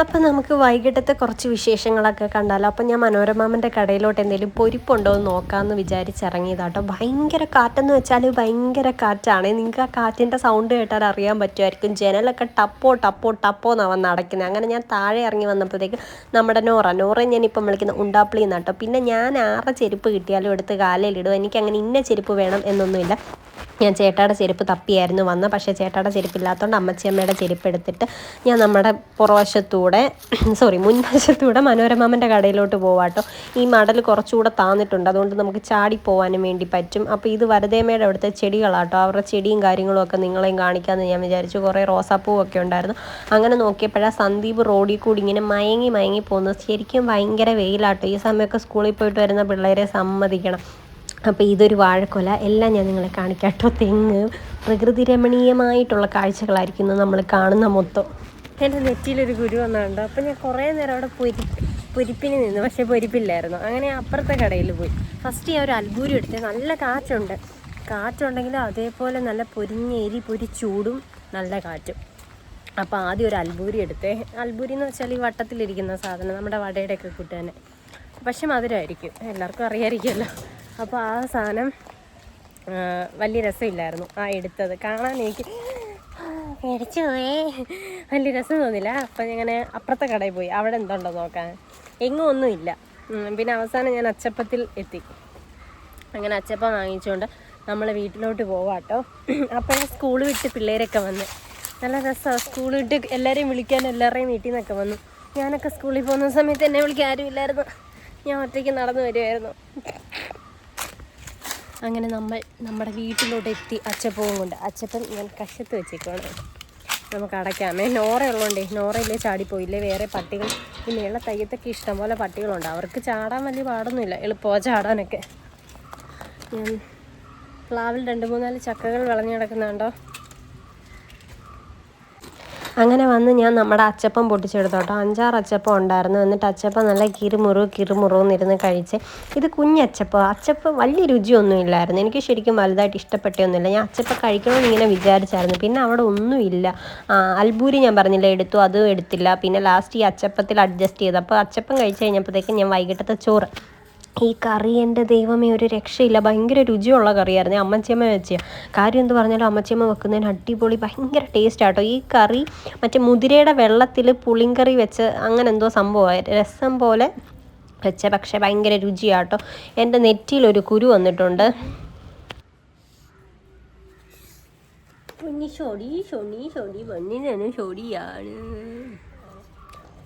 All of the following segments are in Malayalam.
അപ്പം നമുക്ക് വൈകിട്ടത്തെ കുറച്ച് വിശേഷങ്ങളൊക്കെ കണ്ടാലോ? അപ്പം ഞാൻ മനോരമാമന്റെ കടയിലോട്ട് എന്തെങ്കിലും പൊരിപ്പുണ്ടോ എന്ന് നോക്കാമെന്ന് വിചാരിച്ചിറങ്ങിയതാട്ടോ ഭയങ്കര കാറ്റെന്ന് വെച്ചാൽ ഭയങ്കര കാറ്റാണ്. നിങ്ങൾക്ക് ആ കാറ്റിന്റെ സൗണ്ട് കേട്ടാൽ അറിയാൻ പറ്റുമായിരിക്കും. ജനലൊക്കെ ടപ്പോ ടപ്പോ ടപ്പോ എന്നാണ് വന്ന് അടയ്ക്കുന്നത് അങ്ങനെ ഞാൻ താഴെ ഇറങ്ങി വന്നപ്പോഴത്തേക്ക് നമ്മുടെ നോറ നോറ ഞാനിപ്പം വിളിക്കുന്ന ഉണ്ടാപ്പിളി എന്നാട്ടോ പിന്നെ ഞാൻ ആറ് ചെരുപ്പ് കിട്ടിയാലും എടുത്ത് കാലയിലിടും എനിക്ക് അങ്ങനെ ഇന്ന ചെരുപ്പ് വേണം എന്നൊന്നുമില്ല. ഞാൻ ചേട്ടായുടെ ചെരുപ്പ് തപ്പിയായിരുന്നു വന്ന പക്ഷേ ചേട്ടായുടെ ചെരുപ്പില്ലാത്തതുകൊണ്ട് അമ്മച്ചിയമ്മയുടെ ചെരുപ്പ് എടുത്തിട്ട് ഞാൻ നമ്മുടെ പുറവശത്തൂടെ സോറി മുൻവശത്തൂടെ മനോരമാമന്റെ കടയിലോട്ട് പോവാട്ടോ. ഈ മടൽ കുറച്ചുകൂടെ താന്നിട്ടുണ്ട്. അതുകൊണ്ട് നമുക്ക് ചാടി പോകാനും വേണ്ടി പറ്റും. അപ്പോൾ ഇത് വരദേമയുടെ അവിടുത്തെ ചെടികളാട്ടോ. അവരുടെ ചെടിയും കാര്യങ്ങളും ഒക്കെ നിങ്ങളെയും കാണിക്കാമെന്ന് ഞാൻ വിചാരിച്ചു. കുറേ റോസാപ്പൂവൊക്കെ ഉണ്ടായിരുന്നു. അങ്ങനെ നോക്കിയപ്പോഴാണ് സന്ദീപ് റോഡിൽ കൂടി ഇങ്ങനെ മയങ്ങി മയങ്ങി പോകുന്നത്. ശരിക്കും ഭയങ്കര വെയിലാട്ടോ. ഈ സമയമൊക്കെ സ്കൂളിൽ പോയിട്ട് വരുന്ന പിള്ളേരെ സമ്മതിക്കണം. അപ്പോൾ ഇതൊരു വാഴക്കൊല. എല്ലാം ഞാൻ നിങ്ങളെ കാണിക്കാം കേട്ടോ തെങ്ങ്. പ്രകൃതി രമണീയമായിട്ടുള്ള കാഴ്ചകളായിരിക്കും നമ്മൾ കാണുന്ന മൊത്തം. എന്റെ നെറ്റിയിലൊരു ഗുരു വന്നുണ്ട്? അപ്പോൾ ഞാൻ കുറേ നേരം അവിടെ പൊരി പൊരിപ്പിന് നിന്ന്. പക്ഷേ പൊരിപ്പില്ലായിരുന്നു. അങ്ങനെ അപ്പുറത്തെ കടയിൽ പോയി. ഫസ്റ്റ് ഞാൻ ഒരു അൽബൂരി എടുത്ത് നല്ല കാറ്റുണ്ട്. കാറ്റുണ്ടെങ്കിൽ അതേപോലെ നല്ല പൊരിഞ്ഞ എരി പൊരി ചൂടും നല്ല കാറ്റും. അപ്പോൾ ആദ്യം ഒരു അൽബൂരി എടുത്തേ. അൽബൂരി എന്ന് വെച്ചാൽ ഈ വട്ടത്തിലിരിക്കുന്ന സാധനം നമ്മുടെ വടയുടെയൊക്കെ കൂട്ടുതന്നെ പക്ഷെ മധുരമായിരിക്കും എല്ലാവർക്കും അറിയാമായിരിക്കുമല്ലോ അപ്പോൾ ആ സാധനം വലിയ രസമില്ലായിരുന്നു. ആ എടുത്തത്. കാണാൻ എനിക്ക് മേടിച്ചു പോയേ. വലിയ രസം തോന്നില്ല. അപ്പം ഇങ്ങനെ അപ്പുറത്തെ കടയിൽ പോയി. അവിടെ എന്തുണ്ടോ നോക്കാൻ. എങ്ങും ഒന്നുമില്ല പിന്നെ അവസാനം ഞാൻ അച്ചപ്പത്തിൽ എത്തി. അങ്ങനെ അച്ചപ്പം വാങ്ങിച്ചുകൊണ്ട് നമ്മൾ വീട്ടിലോട്ട് പോവാട്ടോ. അപ്പോഴേ സ്കൂൾ വിട്ട് പിള്ളേരൊക്കെ വന്ന്. നല്ല രസമാണ് സ്കൂൾ വിട്ട് എല്ലാവരെയും വിളിക്കാൻ എല്ലാവരുടെയും വീട്ടിൽ നിന്നൊക്കെ വന്നു. ഞാനൊക്കെ സ്കൂളിൽ പോകുന്ന സമയത്ത് എന്നെ വിളിക്കാൻ ആരുമില്ലായിരുന്നു. ഞാൻ ഒറ്റയ്ക്ക് നടന്നു വരുമായിരുന്നു അങ്ങനെ നമ്മൾ നമ്മുടെ വീട്ടിലോട്ട് എത്തി അച്ചപ്പവും കൊണ്ട്. അച്ചപ്പം ഞാൻ കശത്ത് വെച്ചേക്കുവാണ്. നമുക്ക് അടയ്ക്കാമേ. നോറ ഉള്ളതുകൊണ്ടേ നോറയില്ലേ ചാടിപ്പോയില്ലേ വേറെ പട്ടികൾ ഈ മേള തയ്യത്തൊക്കെ ഇഷ്ടംപോലെ പട്ടികളുണ്ട്. അവർക്ക് ചാടാൻ വലിയ പാടൊന്നുമില്ല. എളുപ്പമാണ് ചാടാനൊക്കെ. പ്ലാവിൽ രണ്ട് മൂന്നാൽ ചക്കകൾ വിളഞ്ഞു കിടക്കുന്നുണ്ടോ? അങ്ങനെ വന്ന് ഞാൻ നമ്മുടെ അച്ചപ്പം പൊട്ടിച്ചെടുത്തോട്ടോ അഞ്ചാറ് അച്ചപ്പം ഉണ്ടായിരുന്നു. എന്നിട്ട് അച്ചപ്പം നല്ല കിറുമുറു കിറുമുറു എന്നിരുന്ന് കഴിച്ച് ഇത് കുഞ്ഞച്ചപ്പം അച്ചപ്പം. വലിയ രുചിയൊന്നും ഇല്ലായിരുന്നു. എനിക്ക് ശരിക്കും വലുതായിട്ട് ഇഷ്ടപ്പെട്ടൊന്നുമില്ല. ഞാൻ അച്ചപ്പം കഴിക്കണമെന്ന് ഇങ്ങനെ വിചാരിച്ചായിരുന്നു. പിന്നെ അവിടെ ഒന്നുമില്ല അൽബൂരി ഞാൻ പറഞ്ഞില്ല എടുത്തു. അതും എടുത്തില്ല. പിന്നെ ലാസ്റ്റ് ഈ അച്ചപ്പത്തിൽ അഡ്ജസ്റ്റ് ചെയ്തു. അപ്പോൾ അച്ചപ്പം കഴിച്ച് കഴിഞ്ഞപ്പോഴത്തേക്കും ഞാൻ വൈകിട്ടത്തെ ചോറ് ഈ കറി എന്റെ ദൈവമേ ഒരു രക്ഷയില്ല. ഭയങ്കര രുചിയുള്ള കറിയായിരുന്നു. അമ്മച്ചിയമ്മ വെച്ച. കാര്യം എന്ന് പറഞ്ഞാലും അമ്മച്ചിയമ്മ വെക്കുന്നതിന് അടിപൊളി ഭയങ്കര ടേസ്റ്റ് ആട്ടോ. ഈ കറി മറ്റേ മുതിരയുടെ വെള്ളത്തിൽ പുളിങ്കറി വെച്ച് അങ്ങനെ എന്തോ സംഭവമായി. രസം പോലെ വെച്ച പക്ഷേ ഭയങ്കര രുചിയാട്ടോ. എന്റെ നെറ്റിയിലൊരു കുരു വന്നിട്ടുണ്ട്. പൊന്നി ചൊടി ചൊടി ഷൊടി പൊന്നിനാണ് ഷൊടിയാണ്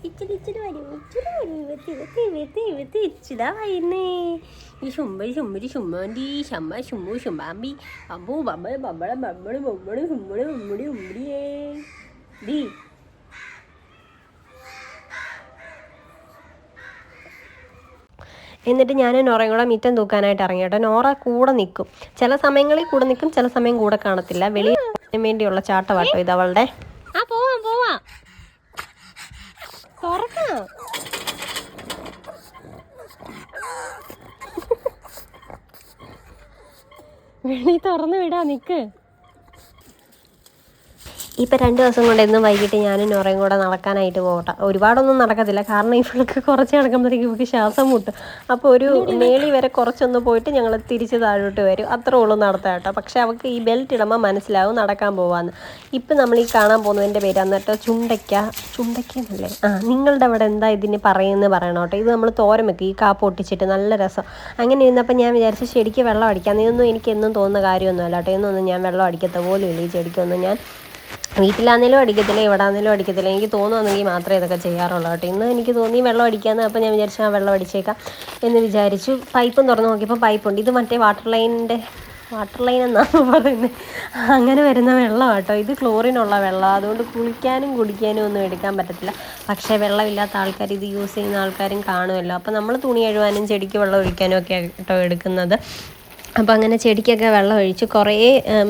ഇച്ചിരി ഇച്ചിരി വരും ഇച്ചിരി വരും ഇവത്തി ഇവത്തി ഇവത്തി ഇവത്തി ഇച്ചിടാ വരുന്നേ ഈ ശുംബരി ശുംബരി ശുമ്മാണ്ടി ശമ്മ ശുമ്മു ശുമ്പാമ്പി അമ്പു ബമ്പള ബമ്മള ബമ്മൾ ബൊമ്മൾ ഹുമ്മൾ ഉമ്മടി ഉമ്മടിയേ ഡി എന്നിട്ട് ഞാൻ നോറയും കൂടെ മിറ്റം തൂക്കാനായിട്ട് ഇറങ്ങി കേട്ടോ. നോറ കൂടെ നിൽക്കും ചില സമയങ്ങളിൽ കൂടെ നിൽക്കും ചില സമയം കൂടെ കാണത്തില്ല. വെളിയിൽ വേണ്ടിയുള്ള ചാട്ടമാട്ടോ ഇത് അവളുടെ അപ്പോ പോവാം പോവാം തുറക്കാം വെളി തുറന്നു വിടാ നിക്ക്. ഇപ്പം രണ്ട് ദിവസം കൊണ്ട് എന്നും വൈകിട്ട് ഞാനും നൊറയും കൂടെ നടക്കാനായിട്ട് പോകട്ടെ. ഒരുപാടൊന്നും നടക്കത്തില്ല. കാരണം ഇവൾക്ക് കുറച്ച് നടക്കുമ്പോഴത്തേക്ക് ഇവൾക്ക് ശ്വാസം മുട്ടും. അപ്പോൾ ഒരു മേളി വരെ കുറച്ചൊന്ന് പോയിട്ട് ഞങ്ങൾ തിരിച്ച് താഴോട്ട് വരും. അത്രേ ഉള്ളൂ നടത്താം കേട്ടോ. പക്ഷേ അവൾക്ക് ഈ ബെൽറ്റ് ഇടുമ്പോൾ മനസ്സിലാവും നടക്കാൻ പോവാന്ന്. ഇപ്പം നമ്മൾ ഈ കാണാൻ പോകുന്നതിന്റെ പേര് കേട്ടോ ചുണ്ടയ്ക്ക. ചുണ്ടയ്ക്ക എന്നല്ലേ ആ നിങ്ങളുടെ അവിടെ എന്താ ഇതിന് പറയുന്നത് പറയണം കേട്ടോ. ഇത് നമ്മൾ തോരൻ വെക്കും. ഈ കാപ്പ് ഒട്ടിച്ചിട്ട് നല്ല രസം. അങ്ങനെ ഇരുന്നപ്പോൾ ഞാൻ വിചാരിച്ചു ചെടിക്ക് വെള്ളം അടിക്കാം. ഇതൊന്നും എനിക്ക് എന്നും തോന്നുന്ന കാര്യമൊന്നുമല്ല കേട്ടോ. ഇന്നൊന്നും ഞാൻ വെള്ളം അടിക്കത്ത പോലും ഇല്ല. ഈ ചെടിക്കൊന്നും ഞാൻ വീട്ടിലാണെങ്കിലും അടിക്കത്തില്ല ഇവിടെ ആണെങ്കിലും അടിക്കത്തില്ല. എനിക്ക് തോന്നുവാണെങ്കിൽ മാത്രമേ ഇതൊക്കെ ചെയ്യാറുള്ളൂ കേട്ടോ. ഇന്ന് എനിക്ക് തോന്നി വെള്ളം അടിക്കാമെന്ന് അപ്പോൾ ഞാൻ വിചാരിച്ചു ആ വെള്ളം അടിച്ചേക്കാം എന്ന് വിചാരിച്ചു. പൈപ്പും തുറന്ന് നോക്കിയപ്പോൾ പൈപ്പുണ്ട്. ഇത് മറ്റേ വാട്ടർ ലൈനിന്റെ വാട്ടർ ലൈൻ എന്നാണ് പറയുന്നത് അങ്ങനെ വരുന്ന വെള്ളം കേട്ടോ. ഇത് ക്ലോറിനുള്ള വെള്ളം അതുകൊണ്ട് കുളിക്കാനും കുടിക്കാനും ഒന്നും എടുക്കാൻ പറ്റത്തില്ല. പക്ഷേ വെള്ളമില്ലാത്ത ആൾക്കാർ ഇത് യൂസ് ചെയ്യുന്ന ആൾക്കാരും കാണുമല്ലോ. അപ്പോൾ നമ്മൾ തുണി കഴുകാനും ചെടിക്ക് വെള്ളം ഒഴിക്കാനും ഒക്കെ കേട്ടോ എടുക്കുന്നത്. അപ്പോൾ അങ്ങനെ ചെടിക്കൊക്കെ വെള്ളം ഒഴിച്ച് കുറേ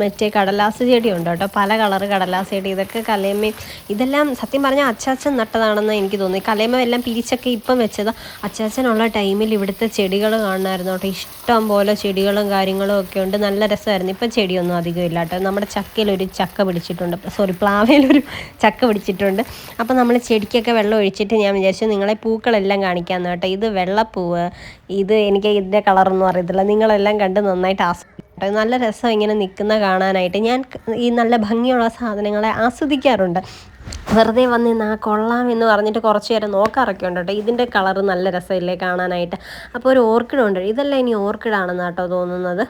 മറ്റേ കടലാസ് ചെടിയുണ്ട് കേട്ടോ. പല കളറ് കടലാസ് ചെടി. ഇതൊക്കെ കലയമ്മയും ഇതെല്ലാം സത്യം പറഞ്ഞാൽ അച്ചാച്ചൻ നട്ടതാണെന്ന് എനിക്ക് തോന്നി. കലയമ്മ എല്ലാം പിരിച്ചൊക്കെ ഇപ്പം വെച്ചത്. അച്ചാച്ചനുള്ള ടൈമിൽ ഇവിടുത്തെ ചെടികൾ കാണണമായിരുന്നു കേട്ടോ. ഇഷ്ടം പോലെ ചെടികളും കാര്യങ്ങളും ഒക്കെ ഉണ്ട്. നല്ല രസമായിരുന്നു. ഇപ്പം ചെടിയൊന്നും അധികം ഇല്ല കേട്ടോ. നമ്മുടെ ചക്കയിലൊരു ചക്ക പിടിച്ചിട്ടുണ്ട്. സോറി പ്ലാവയിലൊരു ചക്ക പിടിച്ചിട്ടുണ്ട്. അപ്പോൾ നമ്മൾ ചെടിക്കൊക്കെ വെള്ളം ഒഴിച്ചിട്ട് ഞാൻ വിചാരിച്ചു നിങ്ങളെ പൂക്കളെല്ലാം കാണിക്കാമെന്ന് കേട്ടോ. ഇത് വെള്ളപ്പൂവ് ഇത് എനിക്ക് ഇതിന്റെ കളറൊന്നും അറിയത്തില്ല. നിങ്ങളെല്ലാം കണ്ട് നന്നായിട്ട് ആസ്വദിക്കട്ടെ നല്ല രസം ഇങ്ങനെ നിൽക്കുന്ന കാണാനായിട്ട് ഞാൻ ഈ നല്ല ഭംഗിയുള്ള സാധനങ്ങളെ ആസ്വദിക്കാറുണ്ട്. വെറുതെ വന്ന് ആ കൊള്ളാം എന്ന് പറഞ്ഞിട്ട് കുറച്ച് നേരം നോക്കാറൊക്കെ ഉണ്ട് കേട്ടോ. ഇതിന്റെ കളറ് നല്ല രസമില്ലേ കാണാനായിട്ട്. അപ്പോൾ ഒരു ഓർക്കിഡ് ഉണ്ട്. ഇതല്ല ഇനി ഓർക്കിഡാണെന്ന് കേട്ടോ തോന്നുന്നത്.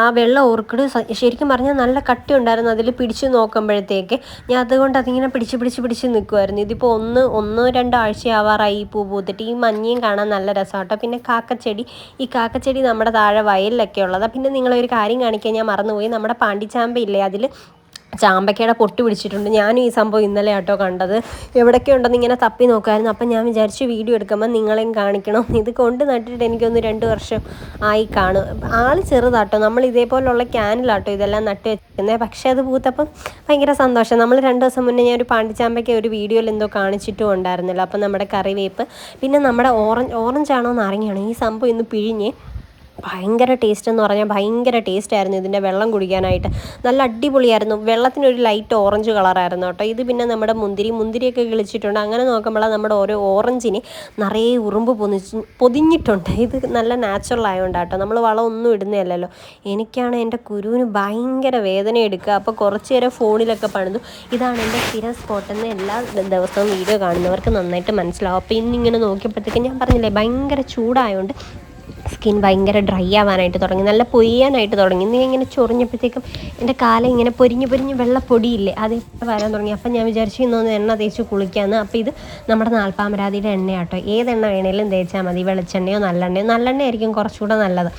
ആ വെള്ള ഓർക്കിഡ് ശരിക്കും പറഞ്ഞാൽ നല്ല കട്ടി ഉണ്ടായിരുന്നു. അതിൽ പിടിച്ച് നോക്കുമ്പോഴത്തേക്ക് ഞാൻ അതുകൊണ്ട് അതിങ്ങനെ പിടിച്ച് പിടിച്ച് പിടിച്ച് നിൽക്കുമായിരുന്നു ഇതിപ്പോൾ ഒന്ന് ഒന്ന് രണ്ടാഴ്ചയാവാറായി ഈ പൂ പൂത്തിട്ട്. ഈ മഞ്ഞയും കാണാൻ നല്ല രസമാട്ടോ പിന്നെ കാക്കച്ചെടി. ഈ കാക്കച്ചെടി നമ്മുടെ താഴെ വയലിലൊക്കെ ഉള്ളതാണ് പിന്നെ നിങ്ങളൊരു കാര്യം കാണിക്കാൻ ഞാൻ മറന്നുപോയി. നമ്മുടെ പാണ്ടിച്ചാമ്പയില്ലേ അതിൽ ചാമ്പയ്ക്കയുടെ പൊട്ടി പിടിച്ചിട്ടുണ്ട്. ഞാനും ഈ സംഭവം ഇന്നലെ ആട്ടോ കണ്ടത്. എവിടെയൊക്കെ ഉണ്ടെന്ന് ഇങ്ങനെ തപ്പി നോക്കായിരുന്നു. അപ്പം ഞാൻ വിചാരിച്ചു വീഡിയോ എടുക്കുമ്പോൾ നിങ്ങളെയും കാണിക്കണം. ഇത് കൊണ്ട് നട്ടിട്ട് എനിക്കൊന്ന് രണ്ട് വർഷം ആയി കാണും. ആൾ ചെറുതാട്ടോ. നമ്മൾ ഇതേപോലുള്ള ക്യാനിലാട്ടോ ഇതെല്ലാം നട്ടി വെച്ചിരിക്കുന്നത് പക്ഷേ അത് പൂത്തപ്പം ഭയങ്കര സന്തോഷം. നമ്മൾ രണ്ട് ദിവസം മുന്നേ ഞാൻ ഒരു പാണ്ടിച്ചാമ്പയ്ക്ക് ഒരു വീഡിയോയിൽ എന്തോ കാണിച്ചിട്ടും ഉണ്ടായിരുന്നല്ലോ. അപ്പം നമ്മുടെ കറിവേപ്പ് പിന്നെ നമ്മുടെ ഓറഞ്ച് ഓറഞ്ചാണോ നാരങ്ങയാണോ ഈ സംഭവം ഇന്ന് പിഴിഞ്ഞ് ഭയങ്കര ടേസ്റ്റ് എന്ന് പറഞ്ഞാൽ ഭയങ്കര ടേസ്റ്റ് ആയിരുന്നു ഇതിന്റെ വെള്ളം കുടിക്കാനായിട്ട്. നല്ല അടിപൊളിയായിരുന്നു. വെള്ളത്തിനൊരു ലൈറ്റ് ഓറഞ്ച് കളറായിരുന്നു കേട്ടോ. ഇത് പിന്നെ നമ്മുടെ മുന്തിരി മുന്തിരിയൊക്കെ കിളിച്ചിട്ടുണ്ട്. അങ്ങനെ നോക്കുമ്പോൾ നമ്മുടെ ഓരോ ഓറഞ്ചിന് നിറയെ ഉറുമ്പ് പൊതിച്ച് പൊതിഞ്ഞിട്ടുണ്ട്. ഇത് നല്ല നാച്ചുറൽ ആയതുകൊണ്ട് കേട്ടോ. നമ്മൾ വളമൊന്നും ഇടുന്നതല്ലല്ലോ. എനിക്കാണ് എന്റെ കുരുവിന് ഭയങ്കര വേദന എടുക്കുക. അപ്പോൾ കുറച്ച് നേരം ഫോണിലൊക്കെ പണിതു. ഇതാണ് എന്റെ സ്ഥിരം സ്പോട്ട് എന്ന് എല്ലാ ദിവസവും വീഡിയോ കാണുന്നവർക്ക് നന്നായിട്ട് മനസ്സിലാവും. അപ്പോൾ ഇന്നിങ്ങനെ നോക്കിയപ്പോഴത്തേക്ക് ഞാൻ പറഞ്ഞില്ലേ ഭയങ്കര ചൂടായതുകൊണ്ട് സ്കിൻ ഭയങ്കര ഡ്രൈ ആവാനായിട്ട് തുടങ്ങി നല്ല പൊയ്യാനായിട്ട് തുടങ്ങി. നീ ഇങ്ങനെ ചൊറിഞ്ഞപ്പോഴത്തേക്കും എന്റെ കാലം ഇങ്ങനെ പൊരിഞ്ഞ് പൊരിഞ്ഞ് വെള്ളപ്പൊടിയില്ലേ അത് വരാൻ തുടങ്ങി. അപ്പം ഞാൻ വിചാരിച്ചു ഇന്നൊന്ന് എണ്ണ തേച്ച് കുളിക്കാമെന്ന് അപ്പോൾ ഇത് നമ്മുടെ നാൽപ്പാമരാതിയുടെ എണ്ണയാട്ടോ. ഏതെണ്ണ വേണേലും തേച്ചാൽ മതി. വെളിച്ചെണ്ണയോ നല്ലെണ്ണയോ. നല്ലെണ്ണ ആയിരിക്കും കുറച്ചുകൂടെ നല്ലത്.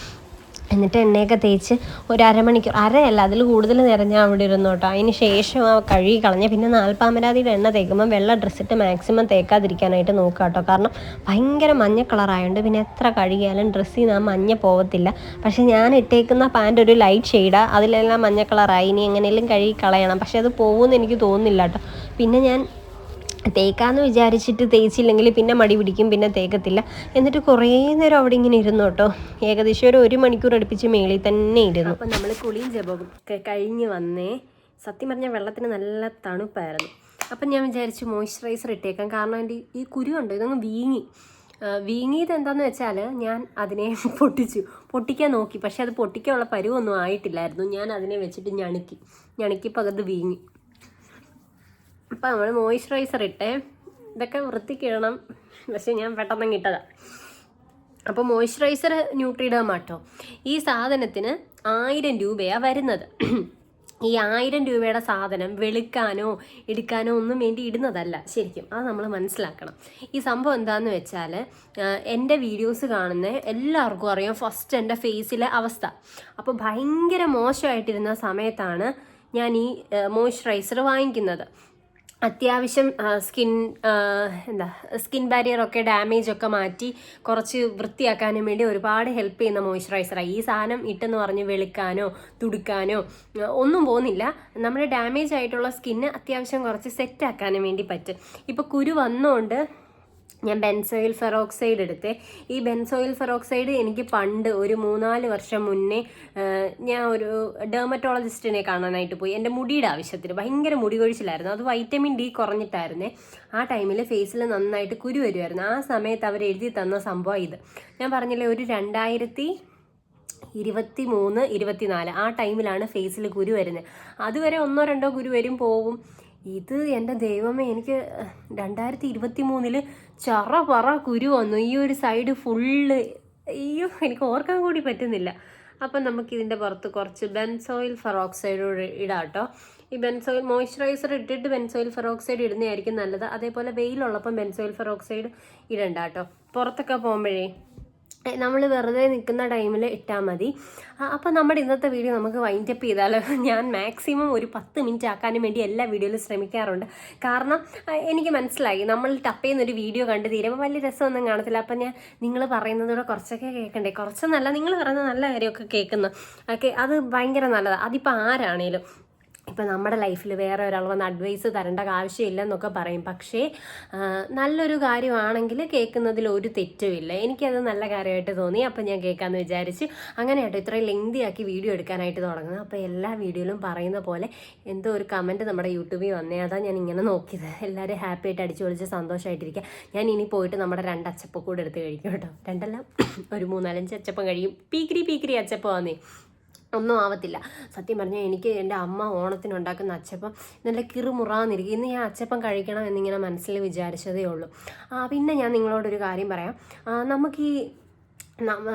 എന്നിട്ട് എണ്ണയൊക്കെ തേച്ച് ഒരു അരമണിക്കൂർ അരയല്ല അതിൽ കൂടുതൽ നേരം ഞാൻ അവിടെ ഇരുന്നു കേട്ടോ. അതിന് ശേഷം ആ കഴുകി കളഞ്ഞ് പിന്നെ നാൽപ്പാമരാതിയുടെ എണ്ണ തേക്കുമ്പോൾ വെള്ള ഡ്രസ്സിട്ട് മാക്സിമം തേക്കാതിരിക്കാനായിട്ട് നോക്കുക കേട്ടോ കാരണം ഭയങ്കര മഞ്ഞ കളറായതുകൊണ്ട് പിന്നെ എത്ര കഴുകിയാലും ഡ്രസ്സിൽ നിന്ന് ആ മഞ്ഞ പോകത്തില്ല പക്ഷേ ഞാൻ ഇട്ടേക്കുന്ന പാന്റ് ഒരു ലൈറ്റ് ഷെയ്ഡാണ് അതിലെല്ലാം മഞ്ഞ കളറായി. ഇനി എങ്ങനെയെങ്കിലും കഴുകി കളയണം. പക്ഷേ അത് പോകുമെന്ന് എനിക്ക് തോന്നുന്നില്ല കേട്ടോ. പിന്നെ ഞാൻ തേക്കാന്ന് വിചാരിച്ചിട്ട് തേച്ചില്ലെങ്കിൽ പിന്നെ മടി പിടിക്കും പിന്നെ തേക്കത്തില്ല. എന്നിട്ട് കുറേ നേരം അവിടെ ഇങ്ങനെ ഇരുന്നു കേട്ടോ. ഏകദേശം ഒരു ഒരു മണിക്കൂർ അടുപ്പിച്ച് മേളിൽ തന്നെ ഇരുന്നു. അപ്പം നമ്മൾ കുളിയും ജപവും ഒക്കെ കഴിഞ്ഞ് വന്നേ. സത്യം പറഞ്ഞാൽ വെള്ളത്തിന് നല്ല തണുപ്പായിരുന്നു. അപ്പം ഞാൻ വിചാരിച്ചു മോയ്സ്ചറൈസർ ഇട്ടേക്കാം. കാരണം എന്റെ ഈ കുരു ഇതൊന്ന് വീങ്ങി. വീങ്ങിയത് എന്താന്ന് വെച്ചാൽ ഞാൻ അതിനെ പൊട്ടിച്ചു. പൊട്ടിക്കാൻ നോക്കി. പക്ഷെ അത് പൊട്ടിക്കാനുള്ള പരുവൊന്നും ആയിട്ടില്ലായിരുന്നു. ഞാൻ അതിനെ വെച്ചിട്ട് ഞണുക്കി. ഞണുക്കി അത് വീങ്ങി. അപ്പം നമ്മൾ മോയ്സ്ചറൈസർ ഇട്ടേ. ഇതൊക്കെ വൃത്തിക്കിടണം. പക്ഷേ ഞാൻ പെട്ടെന്ന് ഇട്ടതാ. അപ്പോൾ മോയ്സ്ചറൈസർ ന്യൂട്രിഡേം ആട്ടോ ഈ സാധനത്തിന് ആയിരം രൂപയാണ് വരുന്നത്. ഈ ആയിരം രൂപയുടെ സാധനം വെളുക്കാനോ എടുക്കാനോ ഒന്നും വേണ്ടി ഇടുന്നതല്ല. ശരിക്കും അത് നമ്മൾ മനസ്സിലാക്കണം. ഈ സംഭവം എന്താണെന്ന് വെച്ചാൽ എന്റെ വീഡിയോസ് കാണുന്ന എല്ലാവർക്കും അറിയാം ഫസ്റ്റ് എന്റെ ഫേസിലെ അവസ്ഥ. അപ്പോൾ ഭയങ്കര മോശമായിട്ടിരുന്ന സമയത്താണ് ഞാൻ ഈ മോയ്സ്ചറൈസർ വാങ്ങിക്കുന്നത്. അത്യാവശ്യം സ്കിൻ എന്താ സ്കിൻ ബാരിയർ ഒക്കെ ഡാമേജ് ഒക്കെ മാറ്റി കുറച്ച് വൃത്തിയാക്കാനും വേണ്ടി ഒരുപാട് ഹെൽപ്പ് ചെയ്യുന്ന മോയ്സ്ചറൈസറാണ് ഈ സാധനം ഇട്ടെന്ന് പറഞ്ഞ് വെളുക്കാനോ തുടുക്കാനോ ഒന്നും പോകുന്നില്ല. നമ്മുടെ ഡാമേജ് ആയിട്ടുള്ള സ്കിന്ന് അത്യാവശ്യം കുറച്ച് സെറ്റാക്കാനും വേണ്ടി പറ്റും. ഇപ്പോൾ കുരു വന്നുകൊണ്ട് ഞാൻ ബെൻസോയിൽ ഫെറോക്സൈഡ് എടുത്തേ. ഈ ബെൻസോയിൽ ഫെറോക്സൈഡ് എനിക്ക് പണ്ട് ഒരു മൂന്നാൽ വർഷം മുന്നേ ഞാൻ ഒരു ഡെർമറ്റോളജിസ്റ്റിനെ കാണാനായിട്ട് പോയി. എന്റെ മുടിയുടെ ആവശ്യത്തിന് ഭയങ്കര മുടി കൊഴിച്ചിലായിരുന്നു. അത് വൈറ്റമിൻ ഡി കുറഞ്ഞിട്ടായിരുന്നേ. ആ ടൈമിൽ ഫേസിൽ നന്നായിട്ട് കുരു വരുമായിരുന്നു ആ സമയത്ത് അവർ എഴുതി തന്ന സംഭവം ഇത്. ഞാൻ പറഞ്ഞില്ലേ ഒരു രണ്ടായിരത്തി ഇരുപത്തി മൂന്ന് ഇരുപത്തിനാല് ആ ടൈമിലാണ് ഫേസിൽ കുരു വരുന്നത്. അതുവരെ ഒന്നോ രണ്ടോ കുരു വരും പോവും. ഇത് എന്റെ ദൈവമേ എനിക്ക് രണ്ടായിരത്തി ഇരുപത്തി മൂന്നിൽ ചറ പറ കുരു വന്നു. ഈ ഒരു സൈഡ് ഫുള്ള് അയ്യോ എനിക്ക് ഓർക്കാൻ കൂടി പറ്റുന്നില്ല. അപ്പം നമുക്കിതിന്റെ പുറത്ത് കുറച്ച് ബെൻസോയിൽ ഫെറോക്സൈഡ് ഇടാം കേട്ടോ. ഈ ബെൻസോയിൽ മോയ്സ്ചറൈസർ ഇട്ടിട്ട് ബെൻസോയിൽ ഫെറോക്സൈഡ് ഇടുന്നതായിരിക്കും നല്ലത്. അതേപോലെ വെയിലുള്ളപ്പം ബെൻസോയിൽ ഫെറോക്സൈഡ് ഇടണ്ട കേട്ടോ. പുറത്തൊക്കെ പോകുമ്പോഴേ നമ്മൾ വെറുതെ നിൽക്കുന്ന ടൈമിൽ ഇട്ടാൽ മതി. അപ്പോൾ നമ്മുടെ ഇന്നത്തെ വീഡിയോ നമുക്ക് വൈൻഡ് അപ്പ് ചെയ്താലോ? ഞാൻ മാക്സിമം ഒരു പത്ത് മിനിറ്റ് ആക്കാനും വേണ്ടി എല്ലാ വീഡിയോയിലും ശ്രമിക്കാറുണ്ട്. കാരണം എനിക്ക് മനസ്സിലായി. നമ്മൾ ടപ്പ് ചെയ്യുന്ന ഒരു വീഡിയോ കണ്ട് തീരുമ്പോൾ വലിയ രസമൊന്നും കാണത്തില്ല. അപ്പം ഞാൻ നിങ്ങൾ പറയുന്നതോടെ കുറച്ചൊക്കെ കേൾക്കണ്ടേ കുറച്ചൊന്നല്ല നിങ്ങൾ പറയുന്ന നല്ല കാര്യമൊക്കെ കേൾക്കുന്നു. ഓക്കെ അത് ഭയങ്കര നല്ലതാണ് അതിപ്പോൾ ആരാണേലും. ഇപ്പം നമ്മുടെ ലൈഫിൽ വേറെ ഒരാൾ വന്ന് അഡ്വൈസ് തരേണ്ട ആവശ്യമില്ലെന്നൊക്കെ പറയും. പക്ഷേ നല്ലൊരു കാര്യമാണെങ്കിൽ കേൾക്കുന്നതിൽ ഒരു തെറ്റുമില്ല എനിക്കത് നല്ല കാര്യമായിട്ട് തോന്നി. അപ്പം ഞാൻ കേൾക്കാമെന്ന് വിചാരിച്ച് അങ്ങനെ കേട്ടോ ഇത്രയും ലെങ്തി ആക്കി വീഡിയോ എടുക്കാനായിട്ട് തുടങ്ങുന്നത്. അപ്പോൾ എല്ലാ വീഡിയോയിലും പറയുന്ന പോലെ എന്തോ ഒരു കമന്റ് നമ്മുടെ യൂട്യൂബിൽ വന്നേ. അതാ ഞാൻ ഇങ്ങനെ നോക്കിയത്. എല്ലാവരും ഹാപ്പി ആയിട്ട് അടിച്ചു പൊളിച്ച് സന്തോഷമായിട്ടിരിക്കുക ഞാൻ ഇനി പോയിട്ട് നമ്മുടെ രണ്ട് അച്ചപ്പം കൂടെ എടുത്ത് കഴിക്കും കേട്ടോ. രണ്ടല്ല ഒരു മൂന്നാലഞ്ച് അച്ചപ്പം കഴിയും. പീക്കിരി പീക്കിരി അച്ചപ്പം വന്നേ ഒന്നും ആവത്തില്ല. സത്യം പറഞ്ഞാൽ എനിക്ക് എന്റെ അമ്മ ഓണത്തിനുണ്ടാക്കുന്ന അച്ചപ്പം നല്ല കിറുമുറാന്നിരിക്കും. ഇന്ന് ഞാൻ അച്ചപ്പം കഴിക്കണം എന്നിങ്ങനെ മനസ്സിൽ വിചാരിച്ചതേ ഉള്ളൂ. ആ, പിന്നെ ഞാൻ നിങ്ങളോടൊരു കാര്യം പറയാം. നമുക്ക് ഈ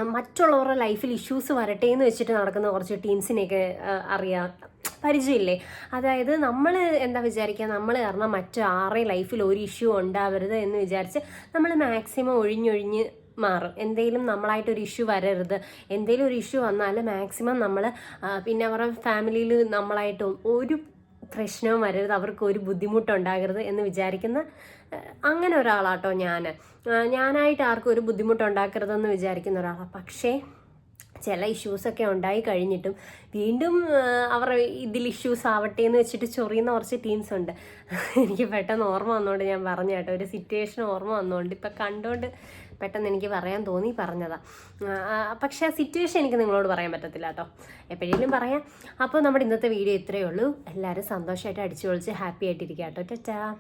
മറ്റുള്ളവരുടെ ലൈഫിൽ ഇഷ്യൂസ് വരട്ടെ എന്ന് വെച്ചിട്ട് നടക്കുന്ന കുറച്ച് ടീംസിനെയൊക്കെ അറിയാം. പരിചയമില്ലേ? അതായത് നമ്മൾ എന്താ വിചാരിക്കുക നമ്മൾ കാരണം മറ്റാരുടെയും ലൈഫിൽ ഒരു ഇഷ്യൂ ഉണ്ടാവരുത് എന്ന് വിചാരിച്ച് നമ്മൾ മാക്സിമം ഒഴിഞ്ഞൊഴിഞ്ഞ് മാറും. എന്തെങ്കിലും നമ്മളായിട്ട് ഒരു ഇഷ്യൂ വരരുത്. എന്തെങ്കിലും ഒരു ഇഷ്യൂ വന്നാൽ മാക്സിമം നമ്മൾ പിന്നെ അവരുടെ ഫാമിലിയിൽ നമ്മളായിട്ട് ഒരു പ്രശ്നവും വരരുത്. അവർക്ക് ഒരു ബുദ്ധിമുട്ടുണ്ടാകരുത് എന്ന് വിചാരിക്കുന്ന അങ്ങനെ ഒരാളാട്ടോ ഞാൻ ഞാനായിട്ട് ആർക്കും ഒരു ബുദ്ധിമുട്ടുണ്ടാക്കരുതെന്ന് വിചാരിക്കുന്ന ഒരാളാണ് പക്ഷേ ചില ഇഷ്യൂസൊക്കെ ഉണ്ടായി കഴിഞ്ഞിട്ടും വീണ്ടും അവർ ഇതിൽ ഇഷ്യൂസ് ആവട്ടെ എന്ന് വെച്ചിട്ട് ചൊറിയുന്ന കുറച്ച് ടീംസ് ഉണ്ട്. എനിക്ക് പെട്ടെന്ന് ഓർമ്മ വന്നുകൊണ്ട് ഞാൻ പറഞ്ഞു കേട്ടോ. ഒരു സിറ്റുവേഷൻ ഓർമ്മ വന്നുകൊണ്ട് ഇപ്പം കണ്ടുകൊണ്ട് പെട്ടെന്ന് എനിക്ക് പറയാൻ തോന്നി പറഞ്ഞതാ. ആ, ആ, പക്ഷേ ആ സിറ്റുവേഷൻ എനിക്ക് നിങ്ങളോട് പറയാൻ പറ്റത്തില്ല കേട്ടോ. എപ്പോഴേലും പറയാം. അപ്പോൾ നമ്മുടെ ഇന്നത്തെ വീഡിയോ ഇത്രയേ ഉള്ളൂ. എല്ലാവരും സന്തോഷമായിട്ട് അടിച്ചു പൊളിച്ച് ഹാപ്പി ആയിട്ടിരിക്കുക കേട്ടോ. ടാ